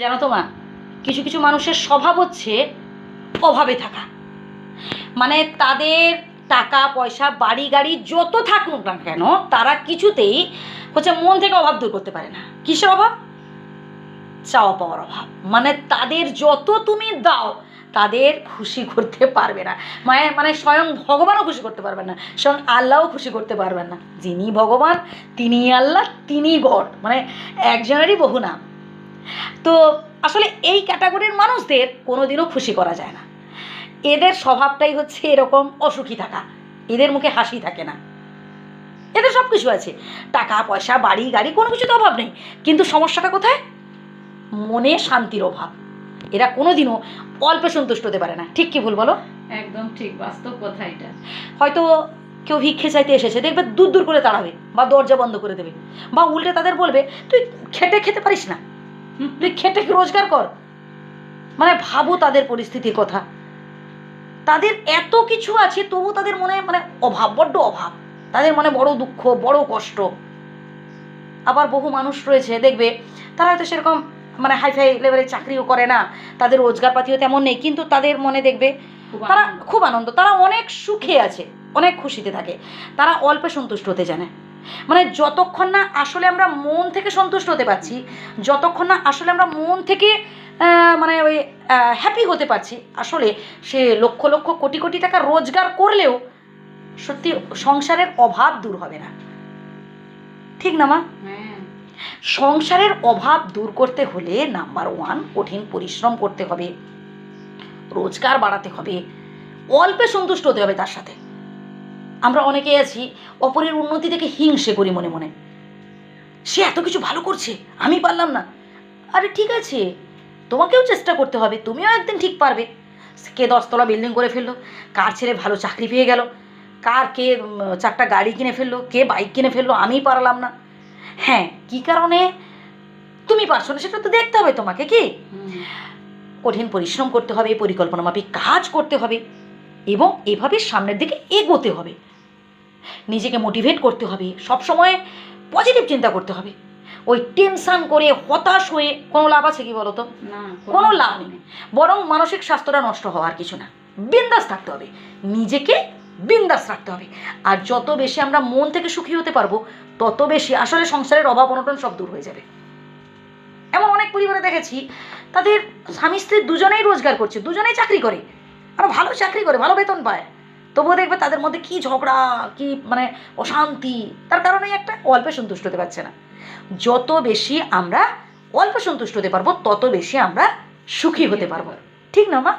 জানো তো মা, কিছু কিছু মানুষের স্বভাব হচ্ছে অভাবে থাকা। মানে তাদের টাকা, পয়সা, বাড়ি, গাড়ি যত থাকুক না কেন, তারা কিছুতেই হচ্ছে মন থেকে অভাব দূর করতে পারে না। কিসের অভাব? চাওয়া পাওয়ার অভাব। মানে তাদের যত তুমি দাও, তাদের খুশি করতে পারবে না। মানে মানে স্বয়ং ভগবানও খুশি করতে পারবেন না, স্বয়ং আল্লাহও খুশি করতে পারবেন না। যিনি ভগবান তিনি আল্লাহ তিনি গড। মানে একজনেরই বহু নাম। তো আসলে এই ক্যাটাগরির মানুষদের কোনোদিনও খুশি করা যায় না। এদের স্বভাবটাই হচ্ছে এরকম অসুখী থাকা। এদের মুখে হাসি থাকে না। এদের সব কিছু আছে। টাকা পয়সা বাড়ি গাড়ি কোনো কিছুতে অভাব নেই। কিন্তু সমস্যাটা কোথায়? মনে শান্তির অভাব। এরা কোনোদিনও অল্পে সন্তুষ্ট হতে পারে না। ঠিক কি ভুল বলো? একদম ঠিক। বাস্তব কথা এটা। হয়তো কেউ ভিক্ষে চাইতে এসেছে। দেখবে দূর দূর করে তাড়াবে বা দরজা বন্ধ করে দেবে বা উল্টে তাদের বলবে তুই খেটে খেতে পারিস না। তুই খেটে রোজগার কর? মানে ভাবো তাদের পরিস্থিতির কথা। তাদের এত কিছু আছে তবু তাদের মনে মানে অভাব বড্ড অভাব। তাদের মনে বড় দুঃখ বড় কষ্ট। আবার বহু মানুষ রয়েছে দেখবে তারা হয়তো সেরকম মানে হাইফাই লেভেলের চাকরিও করে না তাদের রোজগারপাতিও তেমন নেই কিন্তু তাদের মনে দেখবে তারা খুব আনন্দ তারা অনেক সুখে আছে অনেক খুশিতে থাকে। তারা অল্পে সন্তুষ্ট হতে জানে। মানে যতক্ষণ না আসলে আমরা মন থেকে সন্তুষ্ট হতে পারছি যতক্ষণ না আসলে আমরা মন থেকে মানে ওই হ্যাপি হতে পারছি আসলে সে লক্ষ লক্ষ কোটি কোটি টাকা রোজগার করলেও সত্যি সংসারের অভাব দূর হবে না। ঠিক না মা? হ্যাঁ। সংসারের অভাব দূর করতে হলে নাম্বার ওয়ান কঠিন পরিশ্রম করতে হবে রোজগার বাড়াতে হবে অল্পে সন্তুষ্ট হতে হবে তার সাথে। আমরা অনেকেই আছি অপরের উন্নতি থেকে হিংসে করি মনে মনে। সে এত কিছু ভালো করছে আমি পারলাম না। আরে ঠিক আছে তোমাকেও চেষ্টা করতে হবে তুমিও একদিন ঠিক পারবে। কে দশতলা বিল্ডিং করে ফেলল কার ছেলে ভালো চাকরি পেয়ে গেল কার কে চারটা গাড়ি কিনে ফেলল কে বাইক কিনে ফেলল আমি পারলাম না। হ্যাঁ কি কারণে? তুমি পারছ না সেটা তো দেখতে হবে তোমাকে কি? কঠিন পরিশ্রম করতে হবে পরিকল্পনা মাফিক কাজ করতে হবে। এবং এভাবে সামনের দিকে এগোতে হবে। নিজেকে মোটিভেট করতে হবে। সব সময় পজিটিভ চিন্তা করতে হবে। ওই টেনশান করে হতাশ হয়ে কোনো লাভ আছে কি বলো তো না কোনো লাভ নেই। বরং মানসিক স্বাস্থ্যটা নষ্ট হওয়ার কিছু না। বিন্দাস থাকতে হবে। নিজেকে বিন্দাস রাখতে হবে। আর যত বেশি আমরা মন থেকে সুখী হতে পারব তত বেশি আসলে সংসারের অভাব অনটন সব দূর হয়ে যাবে। এমন অনেক পরিবারে দেখেছি তাদের স্বামী স্ত্রী দুজনেই রোজগার করছে দুজনেই চাকরি করে। আর ভালো চাকরি করে, ভালো বেতন পায়। তবুও দেখবে তাদের মধ্যে কি ঝগড়া, কি মানে অশান্তি, তার কারণে একটা অল্পে সন্তুষ্ট হতে পারছে না। যত বেশি আমরা অল্প সন্তুষ্ট হতে পারব, তত বেশি আমরা সুখী হতে পারব। ঠিক না, মা?